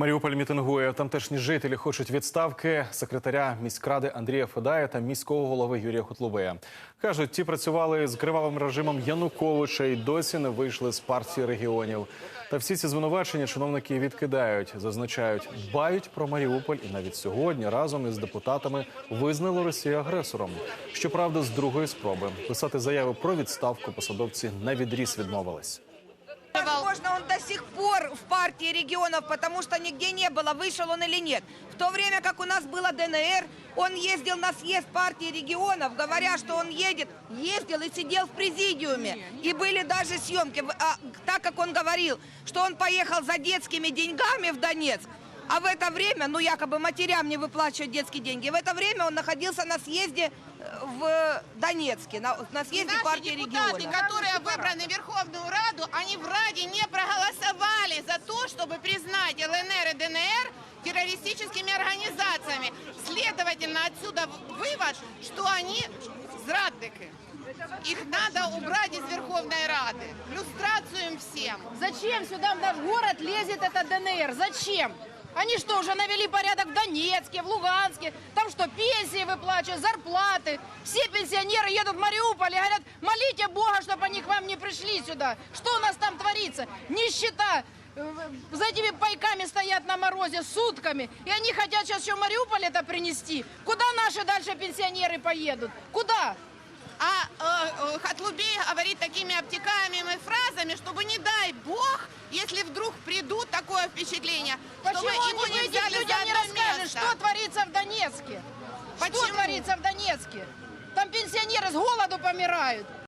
Маріуполь мітингує. Тамтешні жителі хочуть відставки секретаря міськради Андрія Федая та міського голови Юрія Хутлубея. Кажуть, ті працювали з кривавим режимом Януковича і досі не вийшли з партії регіонів. Та всі ці звинувачення чиновники відкидають, зазначають, дбають про Маріуполь і навіть сьогодні разом із депутатами визнали Росію агресором. Щоправда, з другої спроби писати заяви про відставку посадовці на відріз відмовились. Возможно, он до сих пор в партии регионов, потому что нигде не было, вышел он или нет. В то время как у нас было ДНР, он ездил на съезд партии регионов, говоря, что он едет, ездил и сидел в президиуме. И были даже съемки, а, так как он говорил, что он поехал за детскими деньгами в Донецк, а в это время, ну якобы матерям не выплачивают детские деньги, в это время он находился на съезде э, в Донецке, на, на съезде Наши партии депутаты, регионов. которые выбраны в Верховную Раду, они в Раде не чтобы признать ЛНР и ДНР террористическими организациями. Следовательно, отсюда вывод, что они зрадники. Их надо убрать из Верховной Рады. Люстрацию им всем. Зачем сюда в наш город лезет эта ДНР? Зачем? Они что, уже навели порядок в Донецке, в Луганске? Там что, пенсии выплачивают, зарплаты? Все пенсионеры едут в Мариуполь и говорят, молите Бога, чтобы они к вам не пришли сюда. Что у нас там творится? Нищета. За этими пайками стоят на морозе сутками. И они хотят сейчас еще Мариуполь это принести. Куда наши дальше пенсионеры поедут? Куда? А э, э, Хатлубей говорит такими обтекаемыми фразами, чтобы не дай бог, если вдруг придут такое впечатление, Почему чтобы его не взяли людям за не расскажут, место. что творится в Донецке? Что Почему? творится в Донецке? Там пенсионеры с голоду помирают.